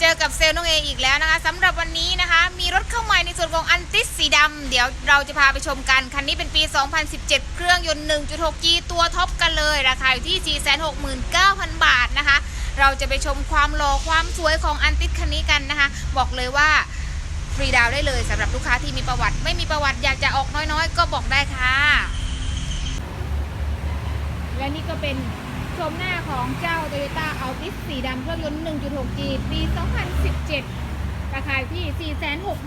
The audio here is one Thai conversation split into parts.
เจอกับเซลน้องเออีกแล้วนะคะสำหรับวันนี้นะคะ มีรถเข้าใหม่ในส่วนของอันติสสีดำเดี๋ยวเราจะพาไปชมกัน คันนี้เป็นปี 2017 เครื่องยนต์ 1.6G ตัวท็อปกันเลย ราคาอยู่ที่ 469,000 บาทนะคะ เราจะไปชมความหล่อความสวยของอันติสคันนี้กันนะคะ บอกเลยว่าฟรีดาวได้เลยสำหรับลูกค้าที่มีประวัติ ไม่มีประวัติอยากจะออกน้อยๆ ก็บอกได้ค่ะ และนี่ก็เป็นชมหน้าของเจ้า Toyota Altis สีดำเครื่องยนต์ 1.6G ปี 2017 ราคาที่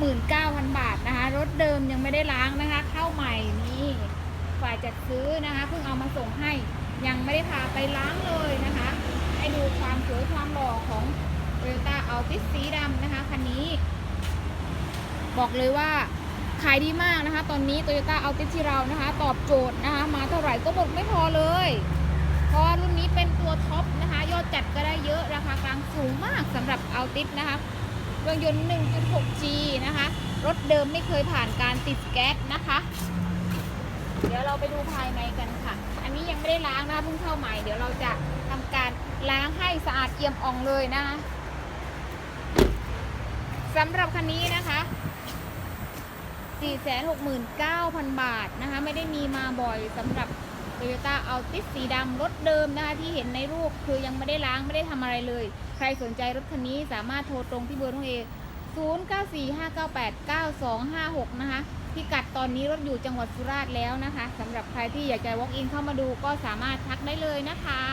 469,000 บาทนะคะ รถเดิมยังไม่ได้ล้างนะคะ เข้าใหม่นี่ฝ่ายจัดซื้อนะคะเพิ่งเอามาส่งให้ ยังไม่ได้พาไปล้างเลยนะคะ ให้ดูความสวยความหล่อของ Toyota Altis สีดำนะคะคันนี้ บอกเลยว่าขายดีมากนะคะ ตอนนี้ Toyota Altis ที่เรานะคะ ตอบโจทย์นะคะ มาเท่าไหร่ก็หมดไม่พอเลย เพราะรุ่นนี้เป็นตัวท็อปนะคะ จัดก็ได้เยอะราคากลางสูงมากสำหรับ Altis นะคะเครื่องยนต์ 1.6G นะคะ รถเดิมไม่เคยผ่านการติดแก๊สนะคะ เดี๋ยวเราไปดูภายในกันค่ะ อันนี้ยังไม่ได้ล้างนะคะเพิ่งเข้าใหม่เดี๋ยวเราจะทำการล้างให้สะอาดเอี่ยมอ่องเลยนะคะสำหรับคันนี้นะคะ469,000 บาทนะคะ ไม่ได้มีมาบ่อยสำหรับ โตโยต้าอัลติสีดำรถเดิมนะคะที่เห็นในรูปคือยังไม่ได้ล้างไม่ได้ทำอะไรเลย ใครสนใจรถคันนี้สามารถโทรตรงที่เบอร์ท้องเอ0945989256 นะคะพิกัดตอนนี้รถอยู่จังหวัดสุราษฎร์แล้วนะคะสำหรับใครที่อยากจะ walk in เข้ามาดูก็สามารถทักได้เลยนะคะ